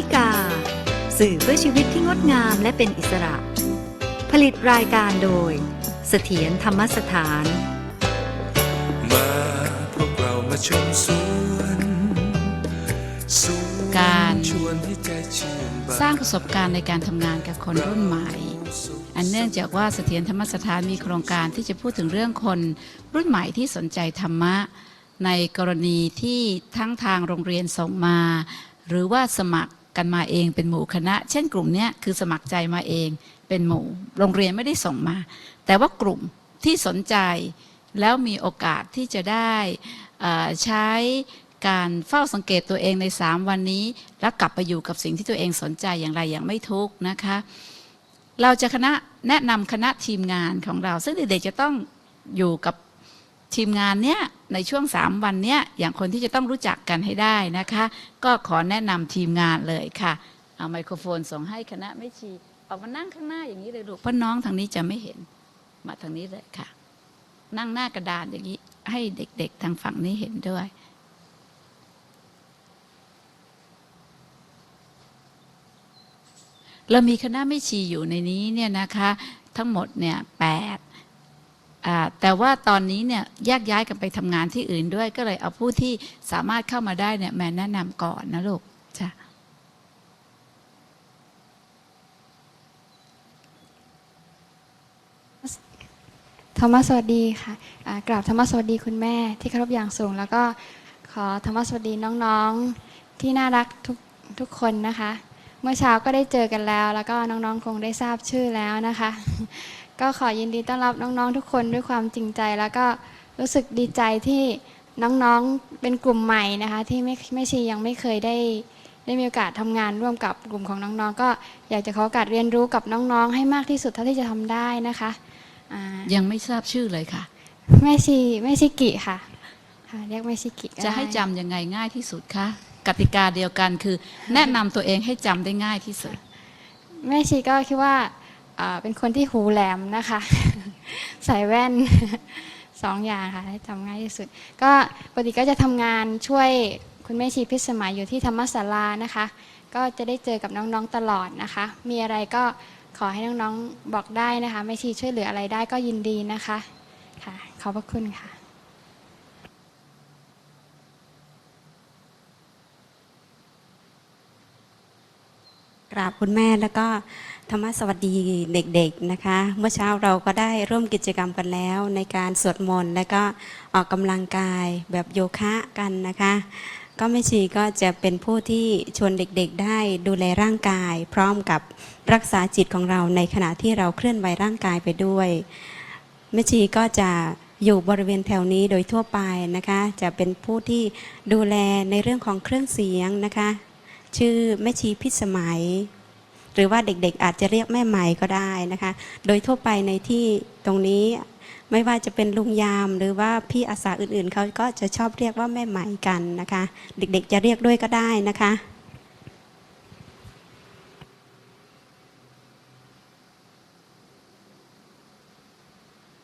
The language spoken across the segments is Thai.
นิกา สื่อเพื่อชีวิตที่งดงามและเป็นอิสระ ผลิตรายการโดย เสถียรธรรมสถาน มาพวกเรามาชมสวนสวนการชวนให้ใจชื่นบานสร้างประสบการณ์ในการทำงานกับคนรุ่นใหม่ อันเนื่องจากว่าเสถียรธรรมสถานมีโครงการที่จะพูดถึงเรื่องคนรุ่นใหม่ที่สนใจธรรมะ ในกรณีที่ทั้งทางโรงเรียนส่งมา หรือว่าสมัคร กันมาเองเป็นหมู่คณะ เช่นกลุ่มนี้คือสมัครใจมาเองเป็นหมู่ โรงเรียนไม่ได้ส่งมา แต่ว่ากลุ่มที่สนใจแล้วมีโอกาสที่จะได้ใช้การเฝ้าสังเกตตัวเองใน 3 วันนี้ แล้วกลับไปอยู่กับสิ่งที่ตัวเองสนใจอย่างไรอย่างไม่ทุกนะคะ เราจะคณะแนะนำคณะทีมงานของเรา ซึ่งเด็กๆจะต้องอยู่กับ ทีมงานเนี้ยในช่วง 3 วันเนี้ยอย่างคนที่จะต้องรู้จักกันให้ได้นะคะ ก็ขอแนะนำทีมงานเลยค่ะ เอาไมโครโฟนส่งให้คณะไม่ชีออกมานั่งข้างหน้าอย่างนี้เลยลูกเพราะน้องทางนี้จะไม่เห็นมาทางนี้เลยค่ะ นั่งหน้ากระดานอย่างนี้ให้เด็กๆทางฝั่งนี้เห็นด้วยเรามีคณะไม่ชีอยู่ในนี้เนี่ยนะคะ ทั้งหมดเนี่ยแปด แต่ว่าตอนนี้เนี่ยแยกย้ายกันไปทำงานที่อื่นด้วย ก็เลยเอาผู้ที่สามารถเข้ามาได้เนี่ยแม่แนะนำก่อนนะลูกจ้ะธรรมสวัสดีค่ะอ่ากราบธรรมสวัสดีคุณแม่ที่เคารพอย่างสูง แล้วก็ขอธรรมสวัสดีน้องๆที่น่ารักทุกทุกคนนะคะ เมื่อเช้าก็ได้เจอกันแล้ว แล้วก็น้องๆคงได้ทราบชื่อแล้วนะคะ ก็ขอยินดีต้อนรับน้องๆทุกคนด้วยความจริงใจ แล้วก็รู้สึกดีใจที่น้องๆเป็นกลุ่มใหม่นะคะที่ไม่ไม่ชียังไม่เคยได้ได้มีโอกาสทำงานร่วมกับกลุ่มของน้องๆ ก็อยากจะขอโอกาสเรียนรู้กับน้องๆ ให้มากที่สุดเท่าที่จะทำได้นะคะอ่ายังไม่ทราบชื่อเลยค่ะ แม่ชีแม่ชิกิค่ะค่ะเรียกแม่ชิกิก็จะให้ได้ จำยังไงง่ายที่สุดคะกติกาเดียวกันคือ แนะนำตัวเองให้จำได้ง่ายที่สุด แม่ชีก็คิดว่าอ่า เป็นคนที่หูแหลมนะคะ ใส่แว่นสองอย่างค่ะให้จำง่ายที่สุด ก็ปกติก็จะทำงานช่วยคุณแม่ชีพิสมัยอยู่ที่ธรรมศาลานะคะ ก็จะได้เจอกับน้องๆตลอดนะคะ มีอะไรก็ขอให้น้องๆบอกได้นะคะ แม่ชีช่วยเหลืออะไรได้ก็ยินดีนะคะค่ะขอบพระคุณค่ะ กราบคุณแม่แล้วก็ธรรมสวัสดีเด็กๆนะคะ เมื่อเช้าเราก็ได้ร่วมกิจกรรมกันแล้ว ในการสวดมนต์และก็ออกกำลังกายแบบโยคะกันนะคะ ก็แม่ชีก็จะเป็นผู้ที่ชวนเด็กๆได้ดูแลร่างกาย พร้อมกับรักษาจิตของเราในขณะที่เราเคลื่อนไหวร่างกายไปด้วยแม่ชีก็จะอยู่บริเวณแถวนี้โดยทั่วไปนะคะ จะเป็นผู้ที่ดูแลในเรื่องของเครื่องเสียงนะคะ ชื่อแม่ชีพิสมัย หรือว่าเด็กๆอาจจะเรียกแม่ใหม่ก็ได้นะคะ โดยทั่วไปในที่ตรงนี้ไม่ว่าจะเป็นลุงยามหรือว่าพี่อาสาอื่นๆ เขาก็จะชอบเรียกว่าแม่ใหม่กันนะคะ เด็กๆจะเรียกด้วยก็ได้นะคะ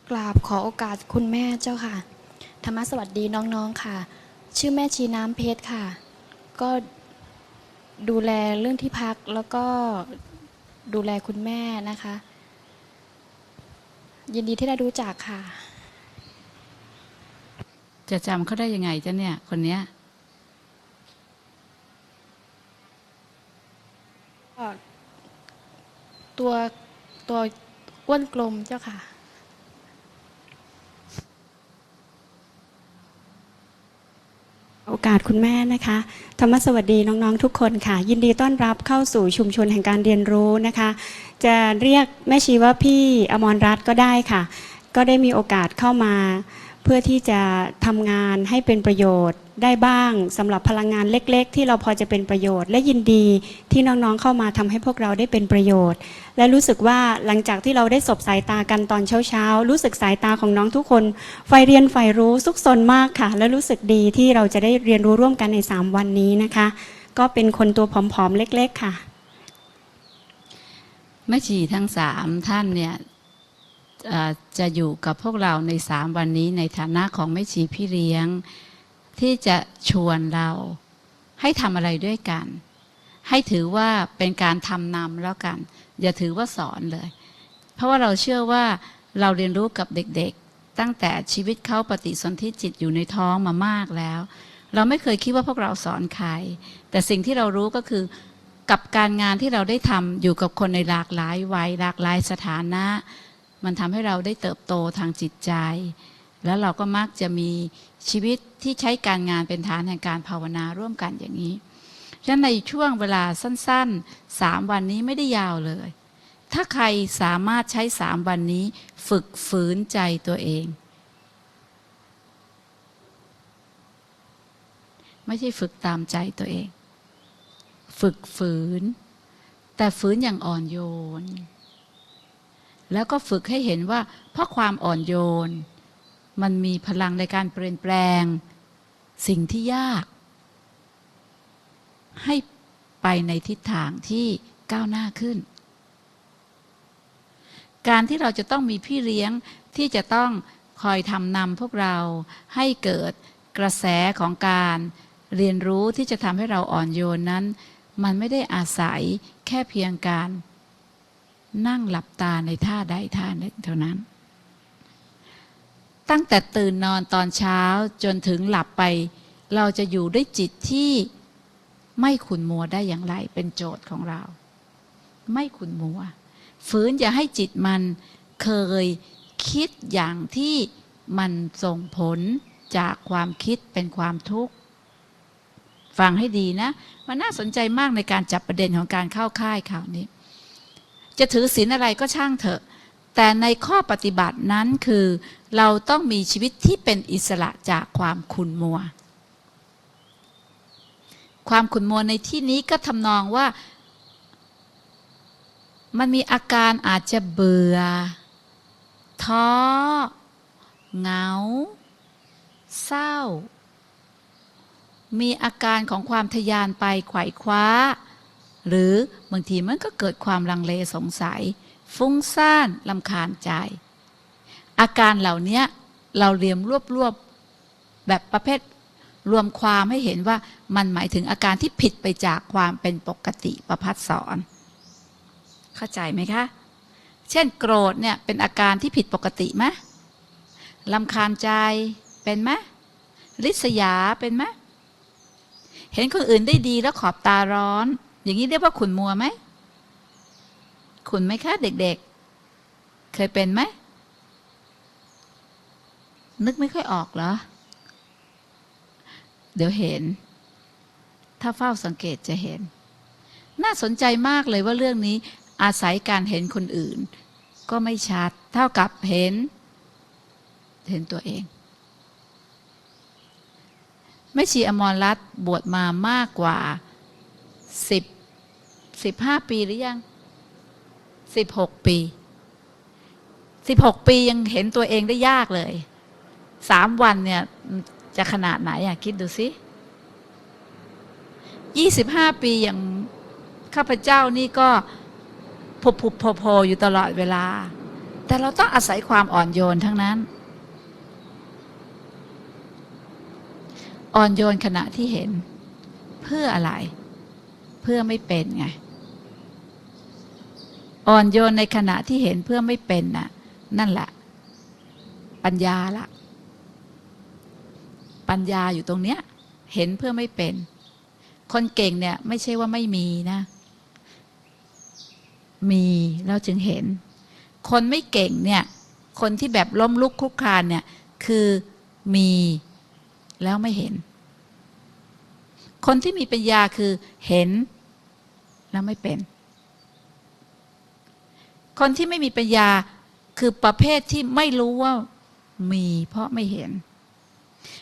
กราบขอโอกาสคุณแม่เจ้าค่ะ ธรรมสวัสดีน้องๆค่ะ ชื่อแม่ชีน้ำเพชรค่ะ ก็ ดูแลเรื่องที่พักแล้วก็ดูแลคุณแม่นะคะ ยินดีที่ได้รู้จักค่ะ จะจำเขาได้ยังไงจ๊ะเนี่ย คนเนี้ยตัวตัวอ้วนกลมเจ้าค่ะ อกาสคุณแม่นะคะ ธรรมสวัสดีน้องๆทุกคนค่ะ ยินดีต้อนรับเข้าสู่ชุมชนแห่งการเรียนรู้นะคะ จะเรียกแม่ชีว่าพี่อมรรัตน์ก็ได้ค่ะ ก็ได้มีโอกาสเข้ามา พื่อที่จะทำงานให้เป็นประโยชน์ได้บ้างสำหรับพลังงานเล็ก ๆ ที่เราพอจะเป็นประโยชน์ และยินดีที่น้องๆเข้ามาทำให้พวกเราได้เป็นประโยชน์ และรู้สึกว่าหลังจากที่เราได้สบสายตากันตอนเช้าๆรู้สึกสายตาของน้องทุกคนไฟเรียนไฟรู้ซุกซนมากค่ะ และรู้สึกดีที่เราจะได้เรียนรู้ร่วมกันใน 3 วันนี้นะคะ ก็เป็นคนตัวผอมๆเล็ก ๆ ค่ะแม่ชีทั้งสามท่านเนี่ย จะอยู่กับพวกเราในสามวันนี้ในฐานะของแม่ชีพี่เลี้ยง ที่จะชวนเราให้ทำอะไรด้วยกัน ให้ถือว่าเป็นการทำนำแล้วกัน อย่าถือว่าสอนเลย เพราะว่าเราเชื่อว่าเราเรียนรู้กับเด็กๆ ตั้งแต่ชีวิตเขาปฏิสนธิจิตอยู่ในท้องมามากแล้ว เราไม่เคยคิดว่าพวกเราสอนใคร แต่สิ่งที่เรารู้ก็คือกับการงานที่เราได้ทำอยู่กับคนในหลากหลายวัยหลากหลายสถานะ มันทำให้เราได้เติบโตทางจิตใจ แล้วเราก็มักจะมีชีวิตที่ใช้การงานเป็นฐานแห่งการภาวนาร่วมกันอย่างนี้ฉะนั้นในช่วงเวลาสั้นๆสามวันนี้ไม่ได้ยาวเลย ถ้าใครสามารถใช้สามวันนี้ฝึกฝืนใจตัวเอง ไม่ใช่ฝึกตามใจตัวเอง ฝึกฝืน แต่ฝืนอย่างอ่อนโยน แล้วก็ฝึกให้เห็นว่า เพราะความอ่อนโยน มันมีพลังในการเปลี่ยนแปลง สิ่งที่ยาก ให้ไปในทิศทางที่ก้าวหน้าขึ้น การที่เราจะต้องมีพี่เลี้ยงที่จะต้องคอยทำนำพวกเราให้เกิดกระแสของการเรียนรู้ที่จะทำให้เราอ่อนโยนนั้น มันไม่ได้อาศัยแค่เพียงการ นั่งหลับตาในท่าใดท่าหนึ่งเท่านั้น ตั้งแต่ตื่นนอนตอนเช้าจนถึงหลับไป เราจะอยู่ด้วยจิตที่ไม่ขุนมัวได้อย่างไร เป็นโจทย์ของเรา ไม่ขุนมัว ฝืนอย่าให้จิตมันเคยคิดอย่างที่มันส่งผลจากความคิดเป็นความทุกข์ฟังให้ดีนะ มันน่าสนใจมากในการจับประเด็นของการเข้าค่ายข่าวนี้ จะถือศีลอะไรก็ช่างเถอะ แต่ในข้อปฏิบัตินั้นคือ เราต้องมีชีวิตที่เป็นอิสระจากความขุนมัว ความขุนมัวในที่นี้ก็ทำนองว่า มันมีอาการอาจจะเบื่อ ท้อ เหงา เศร้า มีอาการของความทยานไปไขว่คว้า หรือบางทีมันก็เกิดความลังเลสงสัย ฟุ้งซ่านลำคาญใจ อาการเหล่านี้เราเรียมรวบรวบแบบประเภทรวมความให้เห็นว่ามันหมายถึงอาการที่ผิดไปจากความเป็นปกติประพัดสอน เข้าใจไหมคะ เช่นโกรธเนี่ยเป็นอาการที่ผิดปกติไหมลำคาญใจเป็นไหมริษยาเป็นไหมเห็นคนอื่นได้ดีแล้วขอบตาร้อน อย่างนี้เรียกว่าขุนมัวไหม ขุนไหมคะเด็กๆ เคยเป็นไหม นึกไม่ค่อยออกเหรอ เดี๋ยวเห็น ถ้าเฝ้าสังเกตจะเห็น น่าสนใจมากเลยว่าเรื่องนี้อาศัยการเห็นคนอื่น ก็ไม่ชัด เท่ากับเห็น เห็นตัวเองแม่ชีอมรรัตน์บวชมามากกว่าสิบ สิบห้าปีหรือยังสิบหกปีสิบหกปียังเห็นตัวเองได้ยากเลยสามวันเนี่ยจะขนาดไหนอะคิดดูสิยี่สิบห้าปีอย่างข้าพเจ้านี่ก็ผุบผุบโผล่โผล่อยู่ตลอดเวลา แต่เราต้องอาศัยความอ่อนโยนทั้งนั้น อ่อนโยนขณะที่เห็น เพื่ออะไร เพื่อไม่เป็นไง อ่อนโยนในขณะที่เห็นเพื่อไม่เป็นน่ะ นั่นแหละ ปัญญาละปัญญาอยู่ตรงเนี้ย เห็นเพื่อไม่เป็น คนเก่งเนี่ย ไม่ใช่ว่าไม่มีนะ มีเราจึงเห็น คนไม่เก่งเนี่ย คนที่แบบล้มลุกคลุกคลานเนี่ย คือมีแล้วไม่เห็น คนที่มีปัญญาคือเห็นแล้วไม่เป็น คนที่ไม่มีปัญญาคือประเภทที่ไม่รู้ว่ามีเพราะไม่เห็น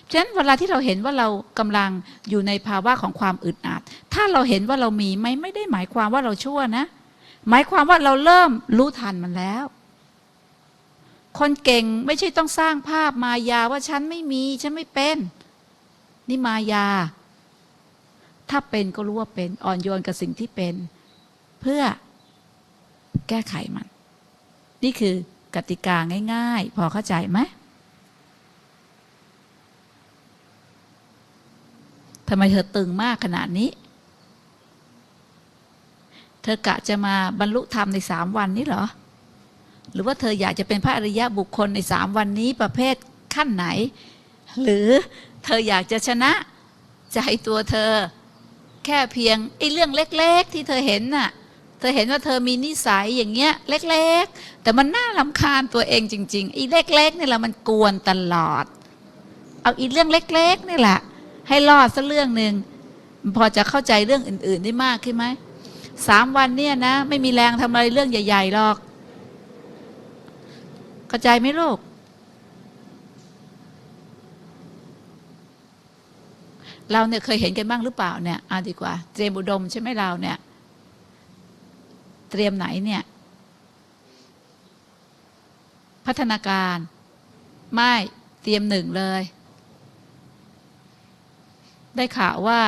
ฉะนั้นเวลาที่เราเห็นว่าเรากำลังอยู่ในภาวะของความอึดอัด ถ้าเราเห็นว่าเรามีไม่ไม่ได้หมายความว่าเราชั่วนะ หมายความว่าเราเริ่มรู้ทันมันแล้ว คนเก่งไม่ใช่ต้องสร้างภาพมายาว่าฉันไม่มี ฉันไม่เป็น นี่มายา ถ้าเป็นก็รู้ว่าเป็นอ่อนโยนกับสิ่งที่เป็น เพื่อ แก้ไขมัน นี่คือกติกาง่าย ๆ พอเข้าใจไหมทำไมเธอตึงมากขนาดนี้ เธอกะจะมาบรรลุธรรมในสามวันนี้เหรอ หรือว่าเธออยากจะเป็นพระอริยะบุคคลในสามวันนี้ประเภทขั้นไหน หรือเธออยากจะชนะใจตัวเธอ แค่เพียงไอ้เรื่องเล็ก ๆ ที่เธอเห็นน่ะ อเห็นว่าเธอมีนิสัยอย่างเงี้ย เล็ก ๆ แต่มันน่าลำคาญตัวเองจริง ๆอ้เล็กๆนี่แหละมันกวนตลอด เอาอีเรื่องเล็ก ๆ นี่แหละ ให้รอดสักเรื่องหนึ่งพอจะเข้าใจเรื่องอื่น ๆ ได้มากขึ้นไหมสามวันเนี่ยนะ ไม่มีแรงทำอะไรเรื่องใหญ่ ๆหรอก เข้าใจไหมลูกเราเนี่ยเคยเห็นกันบ้างหรือเปล่าเนี่ยเอาดีกว่าเตรียมอุดมใช่ไหมเราเนี่ย ตรียมไหนเนี่ย พัฒนาการ ไม่เตรียมหนึ่งเลย ได้ข่าวว่า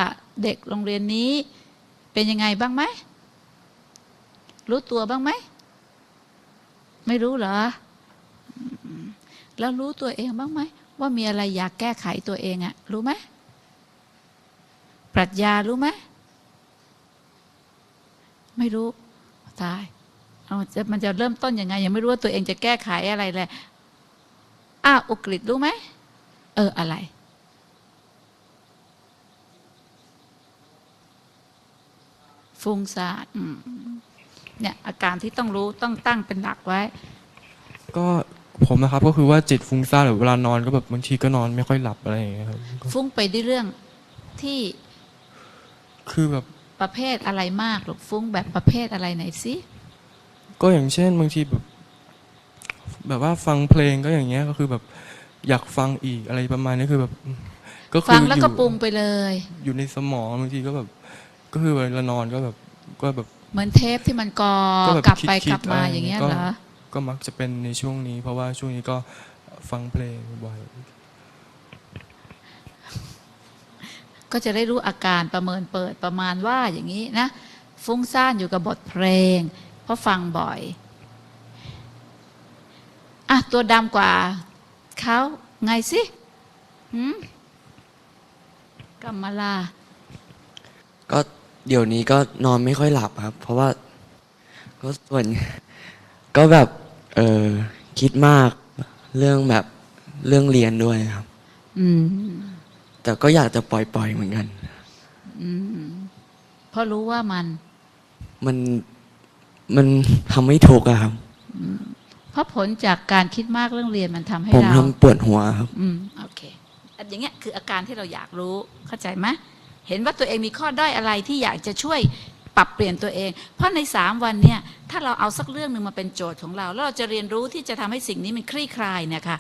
เด็กโรงเรียนนี้เป็นยังไงบ้างไหม รู้ตัวบ้างไหม ไม่รู้เหรอ แล้วรู้ตัวเองบ้างไหม ว่ามีอะไรอยากแก้ไขตัวเองอะรู้ไหมปรัชญารู้ไหมไม่รู้ ตายเอาจะมันจะเริ่มต้นยังไง ยังไม่รู้ว่าตัวเองจะแก้ไขอะไรเลยอ้าวอุกฤษรู้ไหมเอออะไร ฟุ้งซ่านอืมเนี่ย อาการที่ต้องรู้ต้องตั้งเป็นหลักไว้ ก็ผมนะครับ ก็คือว่าจิตฟุ้งซ่านหรือเวลานอนก็แบบบางทีก็นอนไม่ค่อยหลับอะไรอย่างเงี้ยครับก็ฟุ้งไปด้วยเรื่องที่คือแบบ ประเภทอะไรมากหรือฟุ้งแบบประเภทอะไรไหนสิก็อย่างเช่นบางทีแบบแบบว่าฟังเพลงก็อย่างเงี้ยก็คือแบบอยากฟังอีกอะไรประมาณนี้คือแบบ ก็คืฟัองแล้วอยู่ก็ปรุงไปเลย อยู่ในสมองบางทีก็แบบ ก็คือเวลานอนก็แบบก็แบบ เหมือนเทปที่มันกอก็แบบกลับไปคิดๆกลับมาอะไรอย่างเงี้ยก็เหรอก็มักจะเป็นในช่วงนี้ เพราะว่าช่วงนี้ก็ฟังเพลงบ่อย ก็จะได้รู้อาการประเมินเปิดประมาณว่าอย่างนี้นะ ฟุ้งซ่านอยู่กับบทเพลง เพราะฟังบ่อยอะตัวดำกว่าเขาไงสิหืมกัมมาลา ก็เดี๋ยวนี้ก็นอนไม่ค่อยหลับครับ เพราะว่า ก็ส่วน ก็แบบเออคิดมากเรื่องแบบเรื่องเรียนด้วยครับ อืม แต่ก็อยากจะปล่อยๆเหมือนกัน อืมเพราะรู้ว่ามัน มันมันทำให้ทุกข์อะครับ เพราะผลจากการคิดมากเรื่องเรียนมันทำให้ผมเราทำปวดหัวครับ อืมโอเคอันอย่างเงี้ยคืออาการที่เราอยากรู้เข้าใจไหมเห็นว่าตัวเองมีข้อด้อยอะไรที่อยากจะช่วยปรับเปลี่ยนตัวเอง เพราะในสามวันเนี่ยถ้าเราเอาสักเรื่องหนึ่งมาเป็นโจทย์ของเรา แล้วเราจะเรียนรู้ที่จะทำให้สิ่งนี้มันคลี่คลายเนี่ยค่ะ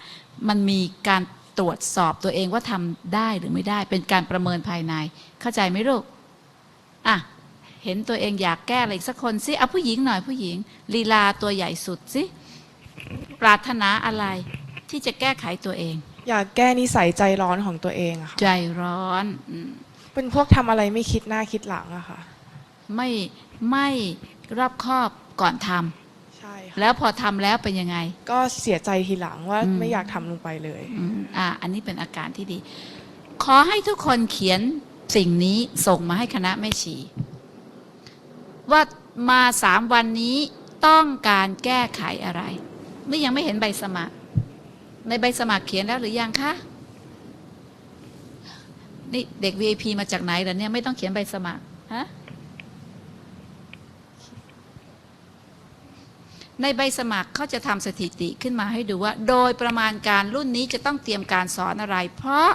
มันมีการ ตรวจสอบตัวเองว่าทำได้หรือไม่ได้ เป็นการประเมินภายใน เข้าใจไหมลูกอะเห็นตัวเองอยากแก้อะไรอีกสักคนสิเอาผู้หญิงหน่อยผู้หญิง ลีลาตัวใหญ่สุดสิปรารถนาอะไรที่จะแก้ไขตัวเอง อยากแก้นิสัยใจร้อนของตัวเองอะค่ะใจร้อนอืมเป็นพวกทำอะไรไม่คิดหน้าคิดหลังอะค่ะ ไม่ไม่รอบคอบก่อนทใช่ำค่ะ แล้วพอทำแล้วเป็นยังไง ก็เสียใจทีหลังว่าอืม ไม่อยากทำลงไปเลย อืมอ่า อันนี้เป็นอาการที่ดี ขอให้ทุกคนเขียนสิ่งนี้ส่งมาให้คณะแม่ชี ว่ามาสามวันนี้ต้องการแก้ไขอะไรไม่ยังไม่เห็นใบสมัคร ในใบสมัครเขียนแล้วหรือยังคะ นี่เด็ก VIP มาจากไหนล่ะเนี่ยไม่ต้องเขียนใบสมัคร ฮะ ในใบสมัครเขาจะทำสถิติขึ้นมาให้ดูว่า โดยประมาณการรุ่นนี้จะต้องเตรียมการสอนอะไร เพราะ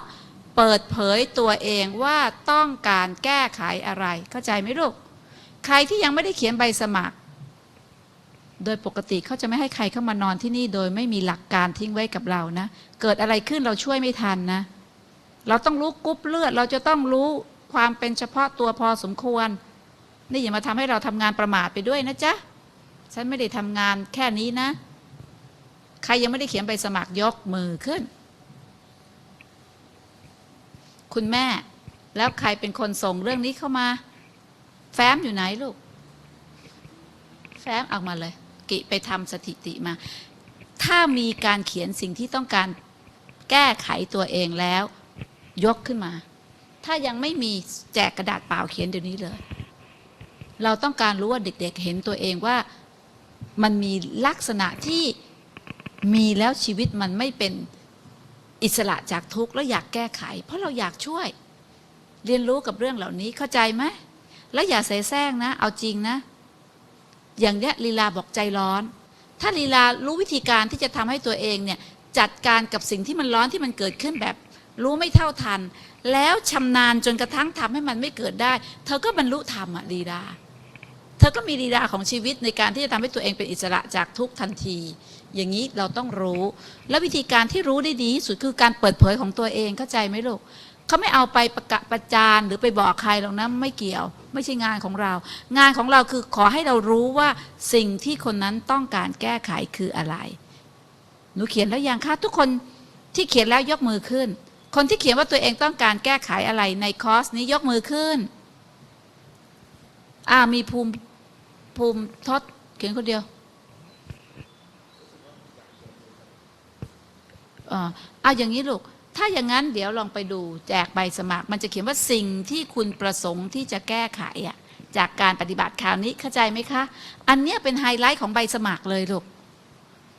เปิดเผยตัวเองว่าต้องการแก้ไขอะไร เข้าใจไหมลูก ใครที่ยังไม่ได้เขียนใบสมัคร โดยปกติเขาจะไม่ให้ใครเข้ามานอนที่นี่ โดยไม่มีหลักการทิ้งไว้กับเรานะ เกิดอะไรขึ้นเราช่วยไม่ทันนะ เราต้องรู้กรุ๊ปเลือด เราจะต้องรู้ความเป็นเฉพาะตัวพอสมควร นี่อย่ามาทำให้เราทำงานประมาทไปด้วยนะจ๊ะ ฉันไม่ได้ทำงานแค่นี้นะ ใครยังไม่ได้เขียนใบสมัครยกมือขึ้น คุณแม่ แล้วใครเป็นคนส่งเรื่องนี้เข้ามา แฟ้มอยู่ไหนลูก แฟ้มเอามาเลย กิไปทำสถิติมา ถ้ามีการเขียนสิ่งที่ต้องการแก้ไขตัวเองแล้ว ยกขึ้นมา ถ้ายังไม่มีแจกกระดาษเปล่าเขียนเดี๋ยวนี้เลย เราต้องการรู้ว่าเด็กๆเห็นตัวเองว่า มันมีลักษณะที่มีแล้วชีวิตมันไม่เป็นอิสระจากทุกข์แล้วอยากแก้ไข เพราะเราอยากช่วย เรียนรู้กับเรื่องเหล่านี้เข้าใจไหมแล้วอย่าเสแสร้งนะ เอาจริงนะ อย่างเนี้ยลีลาบอกใจร้อน ถ้าลีลารู้วิธีการที่จะทำให้ตัวเองเนี่ยจัดการกับสิ่งที่มันร้อนที่มันเกิดขึ้นแบบ รู้ไม่เท่าทัน แล้วชำนาญจนกระทั่งทำให้มันไม่เกิดได้ เธอก็บรรลุธรรมอะลีลา เธอก็มีลีลาของชีวิตในการที่จะทำให้ตัวเองเป็นอิสระจากทุกทันที อย่างนี้เราต้องรู้ และวิธีการที่รู้ได้ดีที่สุดคือการเปิดเผยของตัวเองเข้าใจไหมลูกเขาไม่เอาไปประกาศประจานหรือไปบอกใครหรอกนะไม่เกี่ยว ไม่ใช่งานของเรา งานของเราคือขอให้เรารู้ว่าสิ่งที่คนนั้นต้องการแก้ไขคืออะไร หนูเขียนแล้วยังคะทุกคนที่เขียนแล้วยกมือขึ้น คนที่เขียนว่าตัวเองต้องการแก้ไขอะไรในคอร์สนี้ยกมือขึ้น อ่ามีภูมิภูมิทศเขียนคนเดียวอ่าเอาอย่างนี้ลูก ถ้าอย่างนั้นเดี๋ยวลองไปดูแจกใบสมัคร มันจะเขียนว่าสิ่งที่คุณประสงค์ที่จะแก้ไขอะจากการปฏิบัติคราวนี้เข้าใจไหมคะ อันเนี้ยเป็นไฮไลท์ของใบสมัครเลยลูก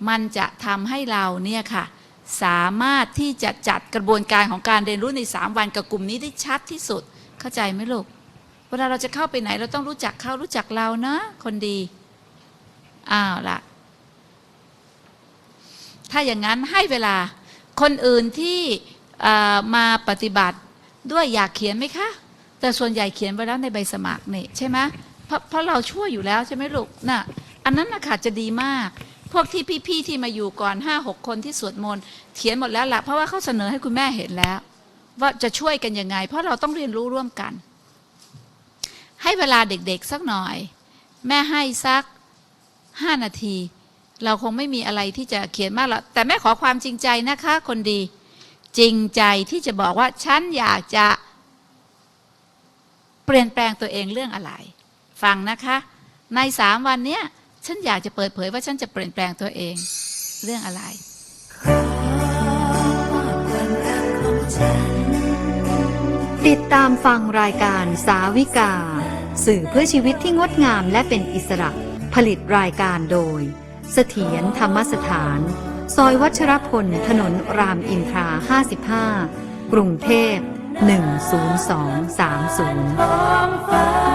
มันจะทำให้เราเนี่ยค่ะ สามารถที่จะจัดกระบวนการของการเรียนรู้ใน 3 วันกับกลุ่มนี้ได้ชัดที่สุด เข้าใจไหมลูก วลาเราจะเข้าไปไหน เราต้องรู้จักเขารู้จักเรานะ คนดี อ้าวละถ้าอย่างนั้นให้เวลาคนอื่นที่มาปฏิบัติด้วยอยากเขียนไหมคะ แต่ส่วนใหญ่เขียนไปแล้วในใบสมัครนี่ใช่ไหมเพราะเพราะเราช่วยอยู่แล้วใช่ไหมลูกน่ะอันนั้นนะคะจะดีมาก พวกที่พี่ๆที่มาอยู่ก่อนห้าหกคนที่สวดมนต์เขียนหมดแล้วละเพราะว่าเขาเสนอให้คุณแม่เห็นแล้ว ว่าจะช่วยกันยังไง เพราะเราต้องเรียนรู้ร่วมกัน เวลาเด็กๆสักหน่อย แม่ให้สักห้านาที เราคงไม่มีอะไรที่จะเขียนมากหรอกแต่แม่ขอความจริงใจนะคะ คนดี จริงใจที่จะบอกว่าฉันอยากจะ เปลี่ยนแปลงตัวเองเรื่องอะไร ฟังนะคะ ในสามวันเนี้ยฉันอยากจะเปิดเผยว่าฉันจะเปลี่ยนแปลงตัวเองเรื่องอะไรติดตามฟังรายการสาวิกา สื่อเพื่อชีวิตที่งดงามและเป็นอิสระ ผลิตรายการโดย เสถียรธรรมสถาน ซอยวัชรพล ถนนรามอินทรา 55 กรุงเทพ 10230